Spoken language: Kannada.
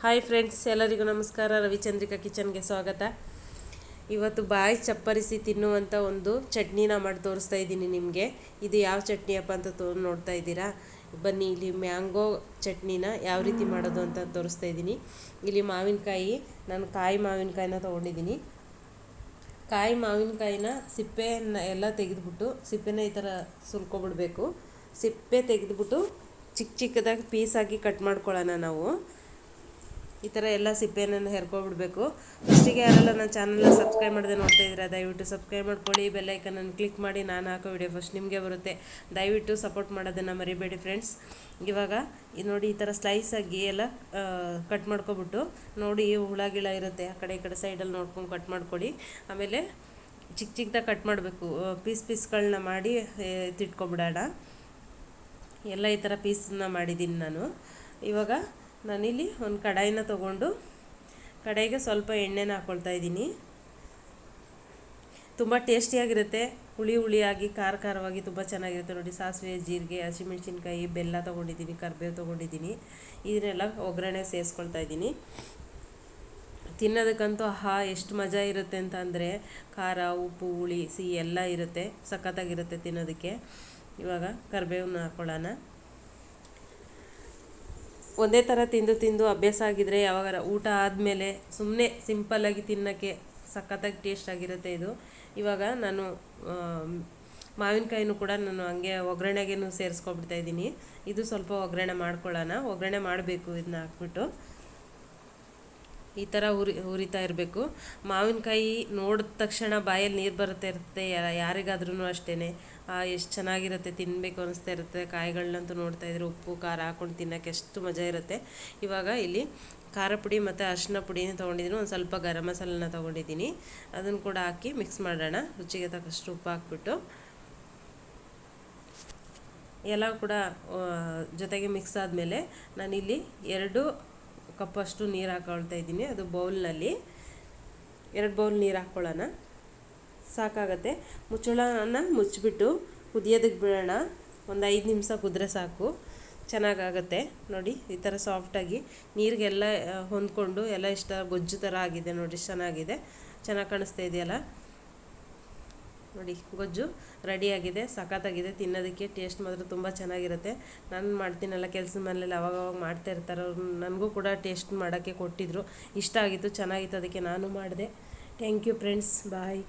ಹಾಯ್ ಫ್ರೆಂಡ್ಸ್ ಎಲ್ಲರಿಗೂ ನಮಸ್ಕಾರ. ರವಿಚಂದ್ರಿಕಾ ಕಿಚನ್ಗೆ ಸ್ವಾಗತ. ಇವತ್ತು ಬಾಯಿ ಚಪ್ಪರಿಸಿ ತಿನ್ನುವಂಥ ಒಂದು ಚಟ್ನಿನ ಮಾಡಿ ತೋರಿಸ್ತಾ ಇದ್ದೀನಿ ನಿಮಗೆ. ಇದು ಯಾವ ಚಟ್ನಿಯಪ್ಪ ಅಂತ ತೋ ನೋಡ್ತಾ ಇದ್ದೀರಾ? ಬನ್ನಿ, ಇಲ್ಲಿ ಮ್ಯಾಂಗೋ ಚಟ್ನಿನ ಯಾವ ರೀತಿ ಮಾಡೋದು ಅಂತ ತೋರಿಸ್ತಾ ಇದ್ದೀನಿ. ಇಲ್ಲಿ ಮಾವಿನಕಾಯಿ, ನಾನು ಕಾಯಿ ಮಾವಿನಕಾಯಿನ ತೊಗೊಂಡಿದ್ದೀನಿ. ಕಾಯಿ ಮಾವಿನಕಾಯಿನ ಸಿಪ್ಪೆಯನ್ನು ಎಲ್ಲ ತೆಗೆದುಬಿಟ್ಟು, ಸಿಪ್ಪೆನ ಈ ಥರ ಸುಲ್ಕೊಬಿಡ್ಬೇಕು. ಸಿಪ್ಪೆ ತೆಗೆದುಬಿಟ್ಟು ಚಿಕ್ಕ ಚಿಕ್ಕದಾಗಿ ಪೀಸಾಗಿ ಕಟ್ ಮಾಡ್ಕೊಳ್ಳೋಣ ನಾವು. ಈ ಥರ ಎಲ್ಲ ಸಿಪ್ಪೆಯನ್ನು ಹೆರ್ಕೊಬಿಡ್ಬೇಕು. ಫಸ್ಟಿಗೆ ಯಾರೆಲ್ಲ ನನ್ನ ಚಾನಲ್ನ ಸಬ್ಸ್ಕ್ರೈಬ್ ಮಾಡದೆ ನೋಡ್ತಾ ಇದ್ದೀರಾ, ದಯವಿಟ್ಟು ಸಬ್ಸ್ಕ್ರೈಬ್ ಮಾಡ್ಕೊಳ್ಳಿ. ಬೆಲ್ಲೈಕನನ್ನು ಕ್ಲಿಕ್ ಮಾಡಿ ನಾನು ಹಾಕೋ ವಿಡಿಯೋ ಫಸ್ಟ್ ನಿಮಗೆ ಬರುತ್ತೆ. ದಯವಿಟ್ಟು ಸಪೋರ್ಟ್ ಮಾಡೋದನ್ನು ಮರಿಬೇಡಿ ಫ್ರೆಂಡ್ಸ್. ಇವಾಗ ಇದು ನೋಡಿ ಈ ಥರ ಸ್ಲೈಸ್ ಆಗಿ ಎಲ್ಲ ಕಟ್ ಮಾಡ್ಕೊಬಿಟ್ಟು ನೋಡಿ ಹುಳ ಗಿಳ ಇರುತ್ತೆ. ಆ ಕಡೆ ಈ ಕಡೆ ಸೈಡಲ್ಲಿ ನೋಡ್ಕೊಂಡು ಕಟ್ ಮಾಡ್ಕೊಳ್ಳಿ. ಆಮೇಲೆ ಚಿಕ್ಕ ಚಿಕ್ಕದಾಗಿ ಕಟ್ ಮಾಡಬೇಕು. ಪೀಸ್ ಪೀಸ್ಗಳನ್ನ ಮಾಡಿ ತಿಟ್ಕೊಬಿಡೋಣ. ಎಲ್ಲ ಈ ಥರ ಪೀಸನ್ನ ಮಾಡಿದ್ದೀನಿ ನಾನು. ಇವಾಗ ನಾನಿಲ್ಲಿ ಒಂದು ಕಡಾಯಿನ ತೊಗೊಂಡು ಕಡಾಯಿಗೆ ಸ್ವಲ್ಪ ಎಣ್ಣೆನ ಹಾಕ್ಕೊಳ್ತಾ ಇದ್ದೀನಿ. ತುಂಬ ಟೇಸ್ಟಿಯಾಗಿರುತ್ತೆ. ಹುಳಿ ಹುಳಿಯಾಗಿ, ಖಾರ ಖಾರವಾಗಿ ತುಂಬ ಚೆನ್ನಾಗಿರುತ್ತೆ ನೋಡಿ. ಸಾಸಿವೆ, ಜೀರಿಗೆ, ಹಸಿಮೆಣ್ಸಿನ್ಕಾಯಿ, ಬೆಲ್ಲ ತೊಗೊಂಡಿದ್ದೀನಿ, ಕರ್ಬೇವು ತೊಗೊಂಡಿದ್ದೀನಿ. ಇದನ್ನೆಲ್ಲ ಒಗ್ಗರಣೆ ಸೇರಿಸ್ಕೊಳ್ತಾ ಇದ್ದೀನಿ. ತಿನ್ನೋದಕ್ಕಂತೂ ಆಹಾ, ಎಷ್ಟು ಮಜಾ ಇರುತ್ತೆ ಅಂತ ಅಂದರೆ ಖಾರ, ಉಪ್ಪು, ಹುಳಿ, ಸಿಹಿ ಎಲ್ಲ ಇರುತ್ತೆ. ಸಖತ್ತಾಗಿರುತ್ತೆ ತಿನ್ನೋದಕ್ಕೆ. ಇವಾಗ ಕರಿಬೇವನ್ನ ಹಾಕ್ಕೊಳ್ಳೋಣ ಒಂದೇ ಥರ ತಿಂದು ತಿಂದು ಅಭ್ಯಾಸ ಆಗಿದ್ರೆ ಯಾವಾಗಾರ ಊಟ ಆದಮೇಲೆ ಸುಮ್ಮನೆ ಸಿಂಪಲ್ಲಾಗಿ ತಿನ್ನೋಕ್ಕೆ ಸಖತ್ತಾಗಿ ಟೇಸ್ಟ್ ಆಗಿರುತ್ತೆ ಇದು. ಇವಾಗ ನಾನು ಮಾವಿನಕಾಯಿನೂ ಕೂಡ ನಾನು ಹಂಗೆ ಒಗ್ಗರಣೆಗೇನು ಸೇರಿಸ್ಕೊಬಿಡ್ತಾ ಇದ್ದೀನಿ. ಇದು ಸ್ವಲ್ಪ ಒಗ್ಗರಣೆ ಮಾಡ್ಕೊಳ್ಳೋಣ. ಒಗ್ಗರಣೆ ಮಾಡಬೇಕು ಇದನ್ನ ಹಾಕ್ಬಿಟ್ಟು. ಈ ಥರ ಉರಿ, ಉರಿತಾ ಇರಬೇಕು. ಮಾವಿನಕಾಯಿ ನೋಡಿದ ತಕ್ಷಣ ಬಾಯಲ್ಲಿ ನೀರು ಬರುತ್ತೆ ಇರುತ್ತೆ ಯಾರಿಗಾದ್ರೂ ಅಷ್ಟೇ ಎಷ್ಟು ಚೆನ್ನಾಗಿರುತ್ತೆ ತಿನ್ನಬೇಕು ಅನಿಸ್ತಾ ಇರುತ್ತೆ. ಕಾಯಿಗಳನ್ನಂತೂ ನೋಡ್ತಾ ಇದ್ರೆ ಉಪ್ಪು, ಖಾರ ಹಾಕೊಂಡು ತಿನ್ನೋಕ್ಕೆ ಎಷ್ಟು ಮಜಾ ಇರುತ್ತೆ. ಇವಾಗ ಇಲ್ಲಿ ಖಾರ ಪುಡಿ ಮತ್ತು ಅರಿಶಿನ ಪುಡಿನ ತೊಗೊಂಡಿದ್ದೀನಿ. ಒಂದು ಸ್ವಲ್ಪ ಗರಂ ಮಸಾಲನ ತೊಗೊಂಡಿದ್ದೀನಿ. ಅದನ್ನು ಕೂಡ ಹಾಕಿ ಮಿಕ್ಸ್ ಮಾಡೋಣ. ರುಚಿಗೆ ತಕ್ಕಷ್ಟು ಉಪ್ಪು ಹಾಕ್ಬಿಟ್ಟು. ಎಲ್ಲ ಕೂಡ ಜೊತೆಗೆ ಮಿಕ್ಸ್ ಆದಮೇಲೆ ನಾನಿಲ್ಲಿ ಎರಡು ಕಪ್ಪಷ್ಟು ನೀರು ಹಾಕೊಳ್ತಾ ಇದ್ದೀನಿ, ಅದು ಬೌಲ್ನಲ್ಲಿ. ಎರಡು ಬೌಲ್ ನೀರು ಹಾಕ್ಕೊಳ್ಳೋಣ ಸಾಕಾಗತ್ತೆ. ಮುಚ್ಚಳನ ಮುಚ್ಚಿಬಿಟ್ಟು ಕುದಿಯೋದಕ್ಕೆ ಬಿಡೋಣ. ಒಂದು ಐದು ನಿಮಿಷ ಕುದ್ರೆ ಸಾಕು. ಚೆನ್ನಾಗಾಗತ್ತೆ. ನೋಡಿ, ಈ ಥರ ಸಾಫ್ಟಾಗಿ ನೀರಿಗೆಲ್ಲ ಹೊಂದ್ಕೊಂಡು ಎಲ್ಲ ಇಷ್ಟ ಗೊಜ್ಜು ಥರ ಆಗಿದೆ ನೋಡಿ, ಚೆನ್ನಾಗಿದೆ. ಚೆನ್ನಾಗಿ ಕಾಣಿಸ್ತಾ ಇದೆಯಲ್ಲ? ನೋಡಿ, ಗೊಜ್ಜು ರೆಡಿಯಾಗಿದೆ, ಸಖತ್ತಾಗಿದೆ, ತಿನ್ನೋದಕ್ಕೆ ಟೇಸ್ಟ್ ಮಾತ್ರ ತುಂಬ ಚೆನ್ನಾಗಿರುತ್ತೆ. ನಾನು ಮಾಡ್ತೀನಲ್ಲ ಕೆಲಸದ ಮನೇಲಿ ಅವಾಗವಾಗ ಅವಾಗ ಮಾಡ್ತಾ ಇರ್ತಾರೆ, ಅವ್ರು ನನಗೂ ಕೂಡ ಟೇಸ್ಟ್ ಮಾಡೋಕ್ಕೆ ಕೊಟ್ಟಿದ್ದರು ಇಷ್ಟ ಆಗಿತ್ತು, ಚೆನ್ನಾಗಿತ್ತು, ಅದಕ್ಕೆ ನಾನು ಮಾಡಿದೆ. Thank you friends bye